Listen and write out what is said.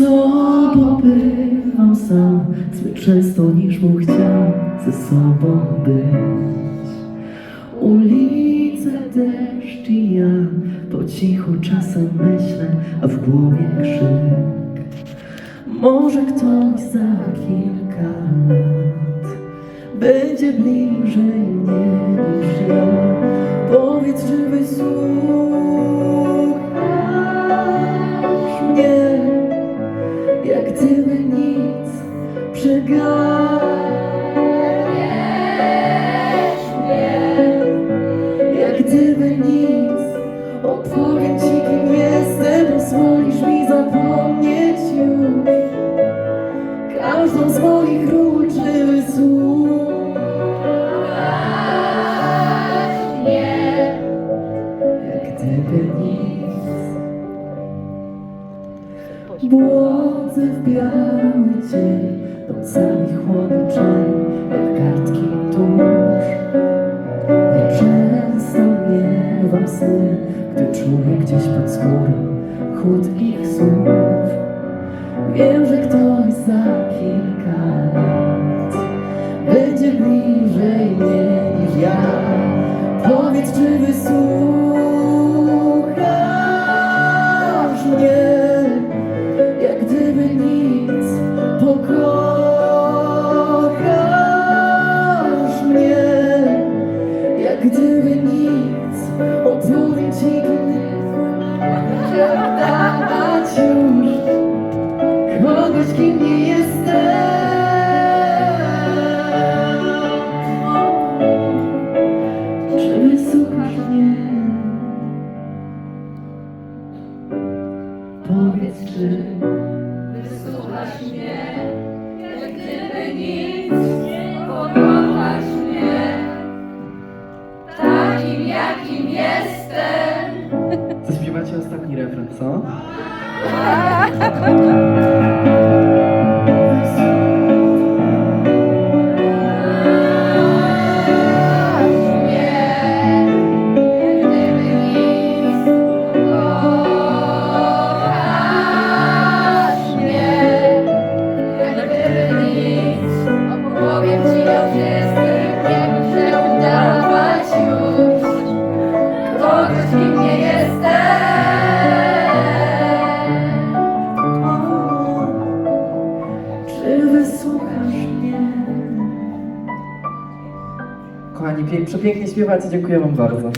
sobą bywam sam Zbyt często niż bym chciał ze sobą być. Ulice, deszcz i ja Po cichu czasem myślę, a w głowie krzyk. Może ktoś za kilka lat Będzie bliżej mnie niż ja przegapisz mnie Jak gdyby nic Opowiem ci kim jestem. Pozwolisz mi zapomnieć już. Każdą z moich ról Czy mnie Jak gdyby nic. Błądzę w biały dzień Nocami chłodny Jak kartki tusz Nieczęsto miewam sny Gdy czuję gdzieś pod skórą Chłód ich słów. Wiem, że ktoś za kilka lat Będzie bliżej mnie niż ja. Powiedz, czy wysłuchasz gdyby nic opowiem ci dawać już. Kogoś kim nie jestem. Czy wysłuchasz mnie powiedz czy Wysłuchasz mnie, Adriano Franção. Kochani, przepięknie śpiewacie, dziękuję wam bardzo.